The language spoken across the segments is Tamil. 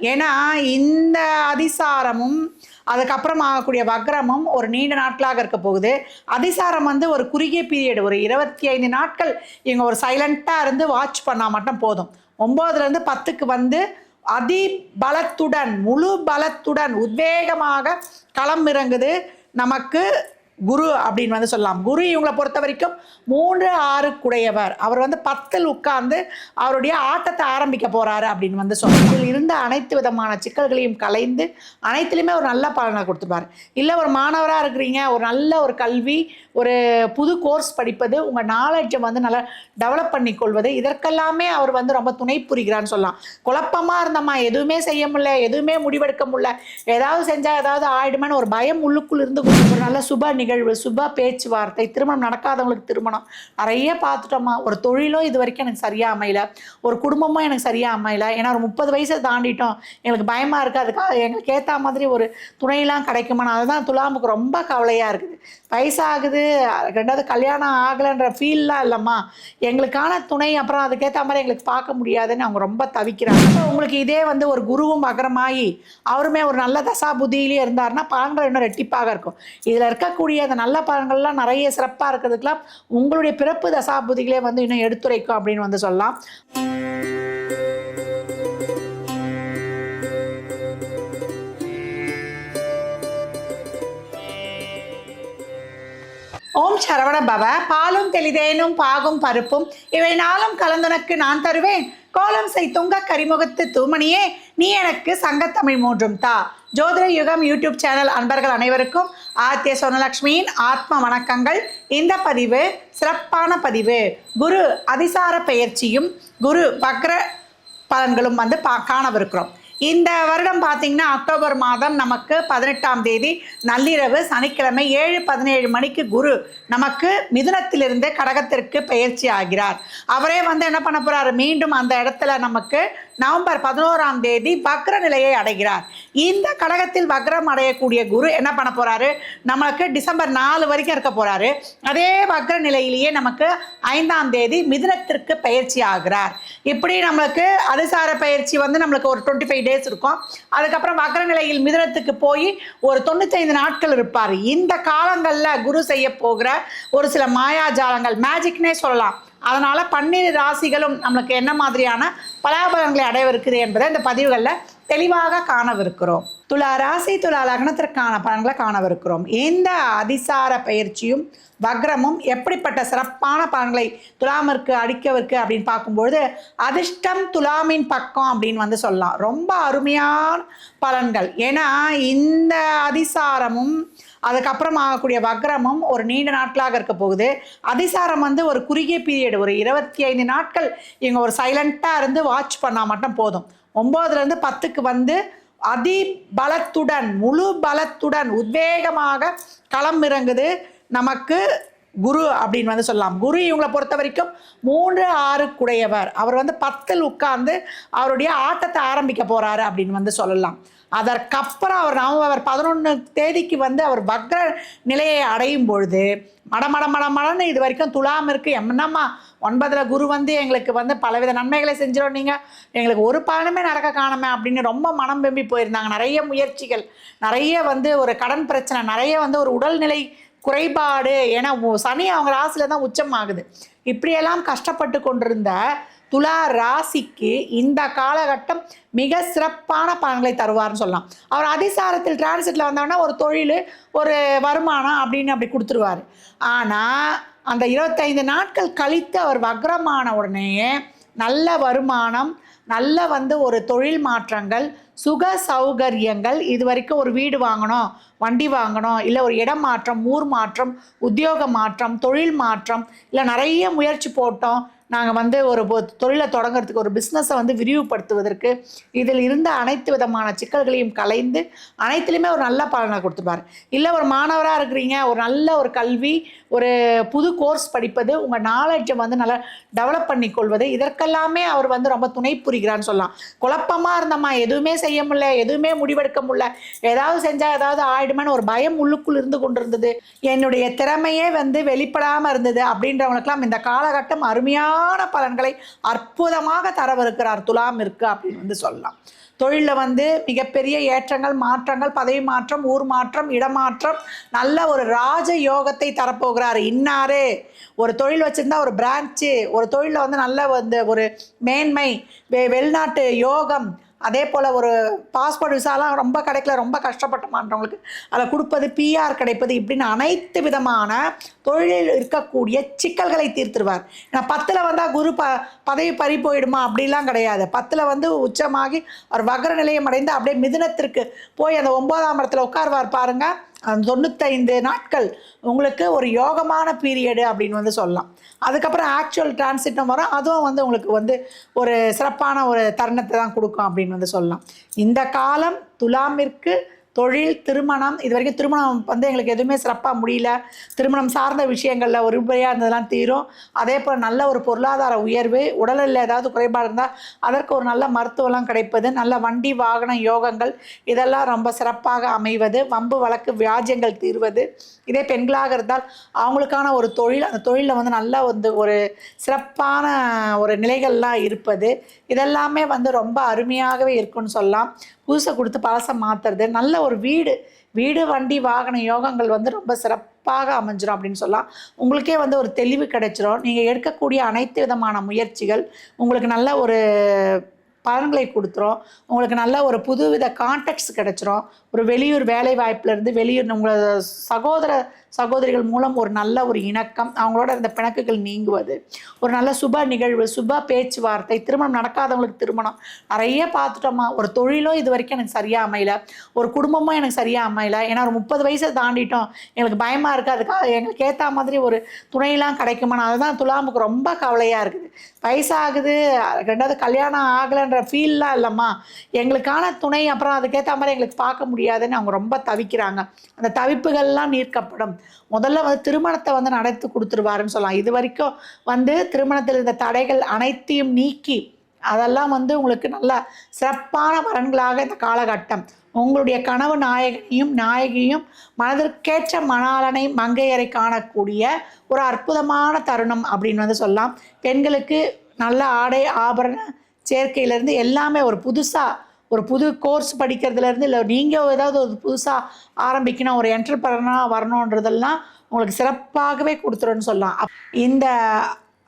ஏன்னா இந்த அதிசாரமும் அதுக்கப்புறம் ஆகக்கூடிய வக்ரமும் ஒரு நீண்ட நாட்களாக இருக்க போகுது. அதிசாரம் வந்து ஒரு குறுகிய பீரியட் ஒரு இருபத்தி ஐந்து நாட்கள் இவங்க ஒரு சைலண்ட்டாக இருந்து வாட்ச் பண்ணால் மட்டும் போதும். ஒம்போதுலேருந்து பத்துக்கு வந்து அதி பலத்துடன் முழு பலத்துடன் உத்வேகமாக களம் இறங்குது. நமக்கு குரு அப்படின்னு வந்து சொல்லலாம். குரு இவங்களை பொறுத்த வரைக்கும் மூன்று ஆறு குடையவர் அவர் வந்து பத்தில் உட்கார்ந்து அவருடைய ஆட்டத்தை ஆரம்பிக்க போறாரு அப்படின்னு வந்து சொல்லலாம். இதில் இருந்த அனைத்து விதமான சிக்கல்களையும் கலைந்து அனைத்துலேயுமே ஒரு நல்ல பலனை கொடுத்துருப்பார். இல்லை ஒரு மாணவராக இருக்கிறீங்க ஒரு நல்ல ஒரு கல்வி ஒரு புது கோர்ஸ் படிப்பது உங்கள் நாலேஜை வந்து நல்லா டெவலப் பண்ணிக்கொள்வது இதற்கெல்லாமே அவர் வந்து ரொம்ப துணை புரிகிறான்னு சொல்லலாம். குழப்பமாக இருந்தம்மா எதுவுமே செய்ய முடியல எதுவுமே முடிவெடுக்க முடியல. ஏதாவது செஞ்சால் ஏதாவது ஆயிடுமான்னு ஒரு பயம் உள்ளுக்குள் இருந்து ஒரு நல்ல சுப நிகழ்வு சுப பேச்சுவார்த்தை திருமணம் நடக்காதவங்களுக்கு திருமணம். நிறைய பார்த்துட்டோம்மா. ஒரு தொழிலும் இது வரைக்கும் எனக்கு சரியாக அமையல. ஒரு குடும்பமும் எனக்கு சரியாக அமையல. ஏன்னா ஒரு முப்பது வயசை தாண்டிட்டோம். எங்களுக்கு பயமாக இருக்குது அதுக்காக எங்களுக்கு ஏற்ற மாதிரி ஒரு துணையெல்லாம் கிடைக்குமா அதுதான் துலாமுக்கு ரொம்ப கவலையாக இருக்குது. வயசாகுது. ரெண்டாவது கல்யாணம் ஆகலைன்ற ஃபீல்லாம் இல்லைம்மா. எங்களுக்கான துணை அப்புறம் அதுக்கேற்ற மாதிரி எங்களுக்கு பார்க்க முடியாதுன்னு அவங்க ரொம்ப தவிக்கிறாங்க. உங்களுக்கு இதே வந்து ஒரு குருவும் மகரமாகி அவருமே ஒரு நல்ல தசா புத்தியிலே இருந்தாருன்னா பலன்கள் இன்னும் ரெட்டிப்பாக இருக்கும். இதில் இருக்கக்கூடிய அந்த நல்ல பழங்கள்லாம் நிறைய சிறப்பாக இருக்கிறதுக்கெல்லாம் உங்களுடைய பிறப்பு தசாபுதிகளே வந்து இன்னும் எடுத்துரைக்கும் அப்படின்னு வந்து சொல்லலாம். ஓம் சரவண பவ. பாலும் தெளிதேனும் பாகும் பருப்பும். இவை நாளும் கலந்துனக்கு நான் தருவேன். கோலம் செய் துங்க கரிமுகத்து தூமணியே. நீ எனக்கு சங்கத்தமிழ் மூன்றும் தா. ஜோதிர யுகம் யூடியூப் சேனல் அன்பர்கள் அனைவருக்கும் ஆத்திய சொனலக்ஷ்மியின் ஆத்ம வணக்கங்கள். இந்த பதிவு சிறப்பான பதிவு. குரு அதிசார பயிற்சியும் குரு வக்ர பலன்களும் வந்து பா காணவிருக்கிறோம். இந்த வருடம் பார்த்தீங்கன்னா அக்டோபர் மாதம் நமக்கு பதினெட்டாம் தேதி நள்ளிரவு சனிக்கிழமை ஏழு பதினேழு மணிக்கு குரு நமக்கு மிதுனத்திலிருந்து கடகத்திற்கு பயிற்சி ஆகிறார். அவரே வந்து என்ன பண்ண போகிறாரு மீண்டும் அந்த இடத்துல நமக்கு நவம்பர் பதினோராம் தேதி வக்ர நிலையை அடைகிறார். இந்த கடகத்தில் வக்ரம் அடையக்கூடிய குரு என்ன பண்ண போறாரு? நமக்கு டிசம்பர் நாலு வரைக்கும் இருக்க போறாரு. அதே வக்ர நிலையிலேயே நமக்கு ஐந்தாம் தேதி மிதுனத்திற்கு பயிற்சி ஆகிறார். இப்படி நம்மளுக்கு அதிசார பயிற்சி வந்து நம்மளுக்கு ஒரு டுவெண்ட்டி ஃபைவ் டேஸ் இருக்கும். அதுக்கப்புறம் வக்ர நிலையில் மிதுனத்துக்கு போய் ஒரு தொண்ணூத்தைந்து நாட்கள் இருப்பார். இந்த காலங்களில் குரு செய்ய போகிற ஒரு சில மாயாஜாலங்கள் மேஜிக்னே சொல்லலாம். அதனால் பன்னிரு ராசிகளும் நம்மளுக்கு என்ன மாதிரியான பலாபலன்களை அடையவிருக்குது என்பதை இந்த பதிவுகளில் தெளிவாக காணவிருக்கிறோம். துலா ராசி துலா லக்னத்திற்கான பலன்களை காணவிருக்கிறோம். இந்த அதிசார பயிற்சியும் வக்ரமும் எப்படிப்பட்ட சிறப்பான பலன்களை துலாமிற்கு அடிக்கவிருக்கு அப்படின்னு பார்க்கும்பொழுது அதிர்ஷ்டம் துலாமின் பக்கம் அப்படின்னு வந்து சொல்லலாம். ரொம்ப அருமையான பலன்கள். ஏன்னா இந்த அதிசாரமும் அதுக்கப்புறம் ஆகக்கூடிய வக்ரமும் ஒரு நீண்ட நாட்களாக இருக்க போகுது. அதிசாரம் வந்து ஒரு குறுகிய பீரியட் ஒரு இருபத்தி ஐந்து நாட்கள் இவங்க ஒரு சைலண்ட்டாக இருந்து வாட்ச் பண்ணால் மட்டும் போதும். ஒம்போதுலேருந்து பத்துக்கு வந்து அதி பலத்துடன் முழு பலத்துடன் உத்வேகமாக களம் இறங்குது. நமக்கு குரு அப்படின்னு வந்து சொல்லலாம். குரு இவங்களை பொறுத்த வரைக்கும் மூன்று ஆறு குடையவர். அவர் வந்து பத்தில் உட்கார்ந்து அவருடைய ஆட்டத்தை ஆரம்பிக்க போகிறாரு அப்படின்னு வந்து சொல்லலாம். அதற்கப்புறம் அவர் நவம்பர் பதினொன்று தேதிக்கு வந்து அவர் வக்ர நிலையை அடையும் பொழுது மடமட மடமடன்னு இது வரைக்கும் துலாம் இருக்குது என்னம்மா ஒன்பதில் குரு வந்து எங்களுக்கு வந்து பலவித நன்மைகளை செஞ்சிடும் நீங்கள் எங்களுக்கு ஒரு பலனுமே நடக்க காணுமே அப்படின்னு ரொம்ப மனம் வெம்பி போயிருந்தாங்க. நிறைய முயற்சிகள் நிறைய வந்து ஒரு கடன் பிரச்சனை நிறைய வந்து ஒரு உடல்நிலை குறைபாடு. ஏன்னா சனி அவங்க ராசியில் தான் உச்சமாகுது. இப்படியெல்லாம் கஷ்டப்பட்டு கொண்டிருந்த துலா ராசிக்கு இந்த காலகட்டம் மிக சிறப்பான பலன்களை தருவார்னு சொல்லலாம். அவர் அதிசாரத்தில் டிரான்சிட்டில் வந்தோன்னா ஒரு தொழில் ஒரு வருமானம் அப்படின்னு அப்படி கொடுத்துருவார். ஆனால் அந்த இருபத்தைந்து நாட்கள் கழித்து அவர் வக்ரமான உடனேயே நல்ல வருமானம் நல்ல வந்து ஒரு தொழில் மாற்றங்கள் சுக சௌகரியங்கள் இது வரைக்கும் ஒரு வீடு வாங்கணும் வண்டி வாங்கணும் இல்லை ஒரு இடம் மாற்றம் ஊர் மாற்றம் உத்தியோக மாற்றம் தொழில் மாற்றம் இல்லை நிறைய முயற்சி போட்டோம் நாங்கள் வந்து ஒரு பொ- தொழிலை தொடங்குறதுக்கு ஒரு பிஸ்னஸை வந்து விரிவுபடுத்துவதற்கு இதில் இருந்த அனைத்து விதமான சிக்கல்களையும் கலைந்து அனைத்துலேயுமே ஒரு நல்ல பலனை கொடுத்துருப்பார். இல்லை ஒரு மாணவராக இருக்கிறீங்க ஒரு நல்ல ஒரு கல்வி ஒரு புது கோர்ஸ் படிப்பது உங்கள் நாலேஜை வந்து நல்லா டெவலப் பண்ணி கொள்வது இதற்கெல்லாமே அவர் வந்து ரொம்ப துணை புரிகிறான்னு சொல்லலாம். குழப்பமாக இருந்தம்மா எதுவுமே செய்ய முடியல எதுவுமே முடிவெடுக்க முடியல. ஏதாவது செஞ்சால் ஏதாவது ஆயிடுமேன்னு ஒரு பயம் உள்ளுக்குள் இருந்து கொண்டிருந்தது. என்னுடைய திறமையே வந்து வெளிப்படாமல் இருந்தது அப்படின்றவங்களுக்கெல்லாம் இந்த காலகட்டம் அருமையாக அருமையான பலன்களை அற்புதமாக தரவிருக்கிறார் துலாம் இருக்கு அப்படின்னு வந்து சொல்லலாம். தொழிலில் வந்து மிகப்பெரிய ஏற்றங்கள் மாற்றங்கள் பதவி மாற்றம் ஊர் மாற்றம் இடமாற்றம் நல்ல ஒரு ராஜ யோகத்தை தரப்போகிறார். இன்னாரு? ஒரு தொழில் வச்சுருந்தா ஒரு பிரான்ச்சு ஒரு தொழிலில் வந்து நல்ல வந்து ஒரு மேன்மை வெ வெளிநாட்டு யோகம் அதே போல் ஒரு பாஸ்போர்ட் விசாலாம் ரொம்ப கிடைக்கல ரொம்ப கஷ்டப்பட்டமான்றவங்களுக்கு அதில் கொடுப்பது பிஆர் கிடைப்பது இப்படின்னு அனைத்து விதமான தொழிலில் இருக்கக்கூடிய சிக்கல்களை தீர்த்துருவார். ஏன்னா பத்தில் வந்தால் குரு ப பதவி பறி போயிடுமா? அப்படிலாம் கிடையாது. பத்தில் வந்து உச்சமாகி அவர் வகர நிலையம் அடைந்து அப்படியே மிதுனத்திற்கு போய் அந்த ஒன்பதாம் இடத்துல உட்கார்வார் பாருங்கள் தொண்ணூத்தைந்து நாட்கள் உங்களுக்கு ஒரு யோகமான பீரியடு அப்படின்னு வந்து சொல்லலாம். அதுக்கப்புறம் ஆக்சுவல் டிரான்சிட்டம் வரும் அதுவும் வந்து உங்களுக்கு வந்து ஒரு சிறப்பான ஒரு தருணத்தை தான் கொடுக்கும் அப்படின்னு வந்து சொல்லலாம். இந்த காலம் துலாமிற்கு தொழில் திருமணம் இது வரைக்கும் திருமணம் வந்து எங்களுக்கு எதுவுமே சிறப்பாக முடியல. திருமணம் சார்ந்த விஷயங்களில் ஒரு ரூபாயாக இருந்ததெல்லாம் தீரும். அதே போல் நல்ல ஒரு பொருளாதார உயர்வு உடலில் ஏதாவது குறைபாடு இருந்தால் அதற்கு ஒரு நல்ல மருத்துவம்லாம் கிடைப்பது நல்ல வண்டி வாகன யோகங்கள் இதெல்லாம் ரொம்ப சிறப்பாக அமைவது வம்பு வழக்கு வியாஜ்யங்கள் தீர்வது. இதே பெண்களாக இருந்தால் அவங்களுக்கான ஒரு தொழில் அந்த தொழிலில் வந்து நல்ல வந்து ஒரு சிறப்பான ஒரு நிலைகள்லாம் இருப்பது. இதெல்லாமே வந்து ரொம்ப அருமையாகவே இருக்குன்னு சொல்லலாம். புதுசை கொடுத்து பழசை மாற்றுறது நல்ல ஒரு வீடு வீடு வண்டி வாகன யோகங்கள் வந்து ரொம்ப சிறப்பாக அமைஞ்சிடும் அப்படின்னு சொல்லலாம். உங்களுக்கே வந்து ஒரு தெளிவு கிடைச்சிரும். நீங்கள் எடுக்கக்கூடிய அனைத்து விதமான முயற்சிகள் உங்களுக்கு நல்ல ஒரு பலன்களை கொடுத்துரும் உங்களுக்கு நல்ல ஒரு புதுவித கான்டாக்ட்ஸ் கிடச்சிரும். ஒரு வெளியூர் வேலை வாய்ப்புலேருந்து வெளியூர் உங்களோட சகோதர சகோதரிகள் மூலம் ஒரு நல்ல ஒரு இணக்கம் அவங்களோட அந்த பிணக்குகள் நீங்குவது. ஒரு நல்ல சுப நிகழ்வு சுப பேச்சுவார்த்தை திருமணம் நடக்காதவங்களுக்கு திருமணம். நிறைய பார்த்துட்டோமா. ஒரு தொழிலும் இது வரைக்கும் எனக்கு சரியாக அமையல. ஒரு குடும்பமும் எனக்கு சரியாக அமையல. ஏன்னா ஒரு முப்பது வயசை தாண்டிட்டோம். எங்களுக்கு பயமாக இருக்குது அதுக்காக எங்களுக்கு ஏற்ற மாதிரி ஒரு துணையெல்லாம் கிடைக்குமா அதுதான் துலாமுக்கு ரொம்ப கவலையாக இருக்குது. வயசாகுது. ரெண்டாவது கல்யாணம் ஆகலைன்ற ஃபீல்லாம் இல்லைம்மா. எங்களுக்கான துணை அப்புறம் அதுக்கேற்ற மாதிரி எங்களுக்கு பார்க்க முடியாதுன்னு அவங்க ரொம்ப தவிக்கிறாங்க. அந்த தவிப்புகள்லாம் நீர்க்கப்படும். முதல்ல வந்து திருமணத்தை வந்து நடத்தி கொடுத்துருவாருன்னு சொல்லலாம். இது வரைக்கும் வந்து திருமணத்தில் இருந்த தடைகள் அனைத்தையும் நீக்கி அதெல்லாம் வந்து உங்களுக்கு நல்ல சிறப்பான வரன்களாக இந்த காலகட்டம். உங்களுடைய கனவு நாயகனையும் நாயகியும் மனதிற்கேற்ற மணாலனை மங்கையரை காணக்கூடிய ஒரு அற்புதமான தருணம் அப்படின்னு வந்து சொல்லலாம். பெண்களுக்கு நல்ல ஆடை ஆபரண சேர்க்கையிலேருந்து எல்லாமே ஒரு புதுசாக ஒரு புது கோர்ஸ் படிக்கிறதுலேருந்து இல்லை நீங்கள் ஏதாவது ஒரு புதுசாக ஆரம்பிக்கணும் ஒரு என்டர்பிரனாக வரணுன்றதெல்லாம் உங்களுக்கு சிறப்பாகவே கொடுத்துருன்னு சொல்லலாம். அப்- இந்த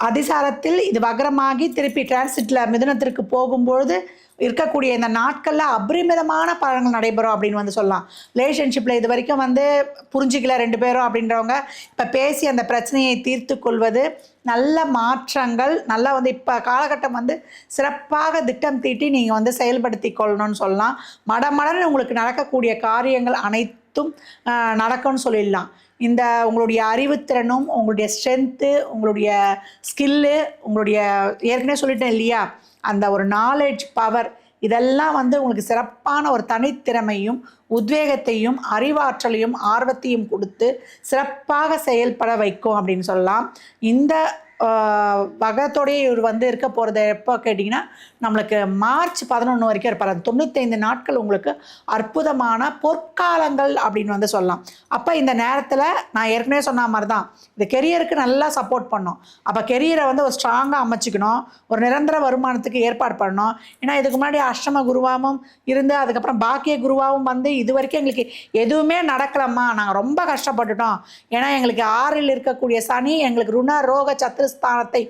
அதிசாரத்தில் இது வக்ரமாகி திருப்பி டிரான்சிட்டில் மிதுனத்திற்கு போகும்பொழுது இருக்கக்கூடிய இந்த நாட்களில் அபரிமிதமான பலன்கள் நடைபெறும் அப்படின்னு வந்து சொல்லலாம். ரிலேஷன்ஷிப்பில் இது வரைக்கும் வந்து புரிஞ்சிக்கல ரெண்டு பேரும் அப்படின்றவங்க. இப்போ பேசி அந்த பிரச்சனையை தீர்த்து கொள்வது நல்ல மாற்றங்கள் நல்லா வந்து இப்போ காலகட்டம் வந்து சிறப்பாக திட்டம் தீட்டி நீங்கள் வந்து செயல்படுத்தி கொள்ளணும்னு சொல்லலாம். மடமடன்னு உங்களுக்கு நடக்கக்கூடிய காரியங்கள் அனைத்தும் நடக்கும்னு சொல்லிடலாம். இந்த உங்களுடைய அறிவுத்திறனும் உங்களுடைய ஸ்ட்ரென்த்து உங்களுடைய ஸ்கில்லு உங்களுடைய ஏற்கனவே சொல்லிட்டேன் இல்லையா? அந்த ஒரு நாலேஜ் பவர் இதெல்லாம் வந்து உங்களுக்கு சிறப்பான ஒரு தனித்திறமையும் உத்வேகத்தையும் அறிவாற்றலையும் ஆர்வத்தையும் கொடுத்து சிறப்பாக செயல்பட வைக்கும் அப்படின்னு சொல்லலாம். இந்த பகத்தோடையே இவர் வந்து இருக்க போகிறது எப்போ கேட்டிங்கன்னா நம்மளுக்கு மார்ச் பதினொன்று வரைக்கும் இருப்பார். அந்த தொண்ணூத்தைந்து நாட்கள் உங்களுக்கு அற்புதமான பொற்காலங்கள் அப்படின்னு வந்து சொல்லலாம். அப்போ இந்த நேரத்தில் நான் ஏற்கனவே சொன்ன மாதிரி தான் இந்த கெரியருக்கு நல்லா சப்போர்ட் பண்ணோம் அப்போ கெரியரை வந்து ஒரு ஸ்ட்ராங்காக அமைச்சிக்கணும். ஒரு நிரந்தர வருமானத்துக்கு ஏற்பாடு பண்ணணும். ஏன்னா இதுக்கு முன்னாடி அஷ்டம குருவாகவும் இருந்து அதுக்கப்புறம் பாக்கிய குருவாவும் வந்து இது வரைக்கும் எங்களுக்கு எதுவுமே நடக்கலம்மா. நாங்கள் ரொம்ப கஷ்டப்பட்டுட்டோம். ஏன்னா எங்களுக்கு ஆறில் இருக்கக்கூடிய சனி எங்களுக்கு ருண ரோக சத்துருஸ்தானத்தை ஸ்தானத்தை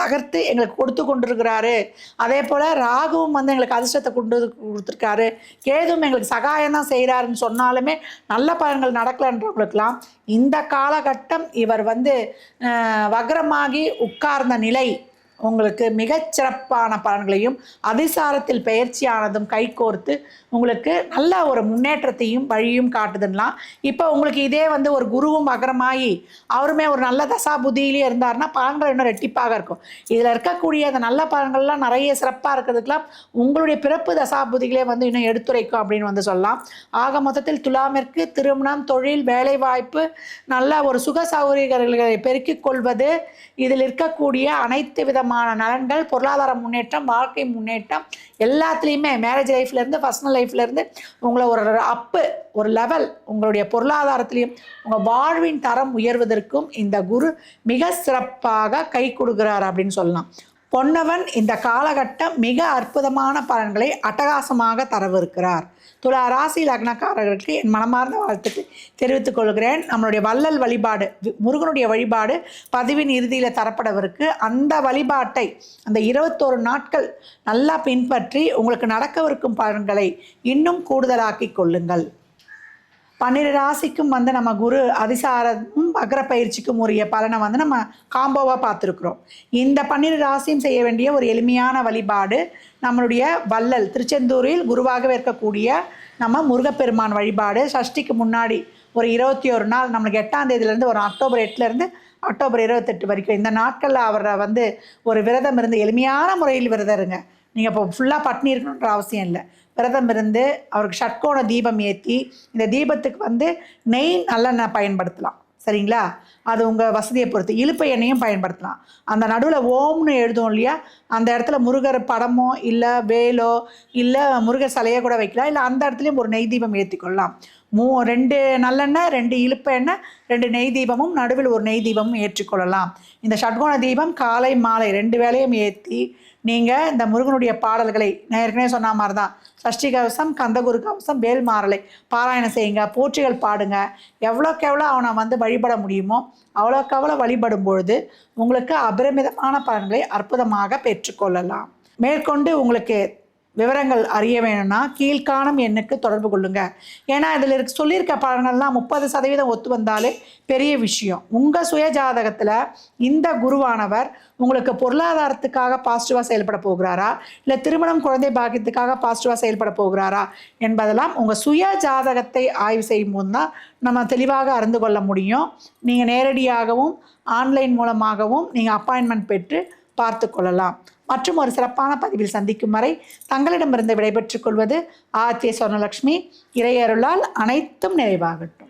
தகர்த்து எங்களுக்கு கொடுத்து கொண்டிருக்கிறாரு. அதே போல் ராகுவும் வந்து எங்களுக்கு அதிர்ஷ்டத்தை கொண்டு கொடுத்துருக்காரு. கேதுவும் எங்களுக்கு சகாயம் தான் செய்கிறாருன்னு சொன்னாலுமே நல்ல பலன்கள் நடக்கலைன்றவங்களுக்கெல்லாம் இந்த காலகட்டம் இவர் வந்து வக்ரமாகி உட்கார்ந்த நிலை. உங்களுக்கு மிகச்சிறப்பான பலன்களையும் அதிசாரத்தில் பயிற்சியானதும் கைகோர்த்து உங்களுக்கு நல்ல ஒரு முன்னேற்றத்தையும் வழியும் காட்டுதுன்னலாம். இப்போ உங்களுக்கு இதே வந்து ஒரு குருவும் மகரமாகி அவருமே ஒரு நல்ல தசா புதியிலே இருந்தாருன்னா பலன்கள் இன்னும் ரெட்டிப்பாக இருக்கும். இதில் இருக்கக்கூடிய அந்த நல்ல பலன்கள்லாம் நிறைய சிறப்பாக இருக்கிறதுக்கெல்லாம் உங்களுடைய பிறப்பு தசாபுதிகளே வந்து இன்னும் எடுத்துரைக்கும் அப்படின்னு வந்து சொல்லலாம். ஆக மொத்தத்தில் துலாமிற்கு திருமணம் தொழில் வேலைவாய்ப்பு நல்ல ஒரு சுக சௌகரியங்களை பெருக்கிக் கொள்வது இதில் இருக்கக்கூடிய அனைத்து விதமான நலன்கள் பொருளாதார முன்னேற்றம் வாழ்க்கை முன்னேற்றம் எல்லாத்துலேயுமே மேரேஜ் லைஃப்லேருந்து பர்சனல் லைஃப்லேருந்து உங்களை ஒரு அப்பு ஒரு லெவல் உங்களுடைய பொருளாதாரத்திலையும் உங்கள் வாழ்வின் தரம் உயர்வதற்கும் இந்த குரு மிக சிறப்பாக கை கொடுக்குறார் அப்படின்னு சொல்லலாம். பொன்னவன் இந்த காலகட்டம் மிக அற்புதமான பலன்களை அட்டகாசமாக தரவிருக்கிறார். துலா ராசி லக்னக்காரர்களுக்கு என் மனமார்ந்த வாழ்த்துக்கு தெரிவித்துக் கொள்கிறேன். நம்மளுடைய வள்ளல் வழிபாடு முருகனுடைய வழிபாடு பதிவின் இறுதியில் தரப்படவிருக்கு. அந்த வழிபாட்டை அந்த இருபத்தோரு நாட்கள் நல்லா பின்பற்றி உங்களுக்கு நடக்கவிருக்கும் பலன்களை இன்னும் கூடுதலாக்கிக் கொள்ளுங்கள். பன்னிரு ராசிக்கும் வந்து நம்ம குரு அதிசாரமும் அக்ர பயிற்சிக்கும் உரிய பலனை வந்து நம்ம காம்போவாக பார்த்துருக்குறோம். இந்த பன்னிரு ராசியும் செய்ய வேண்டிய ஒரு எளிமையான வழிபாடு நம்மளுடைய வள்ளல் திருச்செந்தூரில் குருவாகவே இருக்கக்கூடிய நம்ம முருகப்பெருமான் வழிபாடு. சஷ்டிக்கு முன்னாடி ஒரு இருபத்தி ஒரு நாள் நம்மளுக்கு எட்டாம் தேதியிலேருந்து ஒரு அக்டோபர் எட்டுலேருந்து அக்டோபர் இருபத்தெட்டு வரைக்கும். இந்த நாட்களில் அவரை வந்து ஒரு விரதம் இருந்து எளிமையான முறையில் விரதம் இருங்க. நீங்கள் இப்போ ஃபுல்லாக பட்னி இருக்கணுன்ற அவசியம் இல்லை. விரதம் இருந்து அவருக்கு ஷட்கோண தீபம் ஏற்றி இந்த தீபத்துக்கு வந்து நெய் நல்லெண்ணெய் பயன்படுத்தலாம். சரிங்களா? அது உங்கள் வசதியை பொறுத்து. இழுப்பை எண்ணெயும் பயன்படுத்தலாம். அந்த நடுவில் ஓம்னு எழுதும் இல்லையா? அந்த இடத்துல முருகர் படமோ இல்லை வேலோ இல்லை முருகர் சிலையோ கூட வைக்கலாம். இல்லை அந்த இடத்துலையும் ஒரு நெய் தீபம் ஏற்றிக்கொள்ளலாம் மூ ரெண்டு நல்லெண்ணெய் ரெண்டு இழுப்ப எண்ணெய் ரெண்டு நெய் தீபமும் நடுவில் ஒரு நெய் தீபமும் ஏற்றிக்கொள்ளலாம். இந்த ஷட்கோண தீபம் காலை மாலை ரெண்டு வேளையும் ஏற்றி நீங்கள் இந்த முருகனுடைய பாடல்களை நான் ஏற்கனவே சொன்ன மாதிரி தான் சஷ்டி கவசம் கந்தகுரு கவசம் வேல் மாறலை. பாராயணம் செய்யுங்க போற்றிகள் பாடுங்க. எவ்வளோக்கு எவ்வளோ அவனை வந்து வழிபட முடியுமோ அவ்வளோக்கு அவ்வளோ வழிபடும் பொழுது உங்களுக்கு அபரிமிதமான பலன்களை அற்புதமாக பெற்றுக்கொள்ளலாம். மேற்கொண்டு உங்களுக்கு விவரங்கள் அறிய வேணும்னா கீழ்காணும் எண்ணுக்கு தொடர்பு கொள்ளுங்க. ஏன்னா இதில் இருக்க சொல்லியிருக்க பலன்கள்லாம் முப்பது சதவீதம் ஒத்து வந்தாலே பெரிய விஷயம். உங்கள் சுய ஜாதகத்தில் இந்த குருவானவர் உங்களுக்கு பொருளாதாரத்துக்காக பாசிட்டிவாக செயல்பட போகிறாரா? இல்லை திருமணம் குழந்தை பாக்கியத்துக்காக பாசிட்டிவாக செயல்பட போகிறாரா? என்பதெல்லாம் உங்கள் சுய ஜாதகத்தை ஆய்வு செய்யும் போது தான் நம்ம தெளிவாக அறிந்து கொள்ள முடியும். நீங்கள் நேரடியாகவும் ஆன்லைன் மூலமாகவும் நீங்கள் அப்பாயின்மெண்ட் பெற்று பார்த்து கொள்ளலாம். மற்றும் ஒரு சிறப்பான பதிவில் சந்திக்கும் வரை தங்களிடமிருந்து விடைபெற்றுக் கொள்வது ஆர்த்திய சொர்ணலக்ஷ்மி. இறையருளால் அனைத்தும் நிறைவாகட்டும்.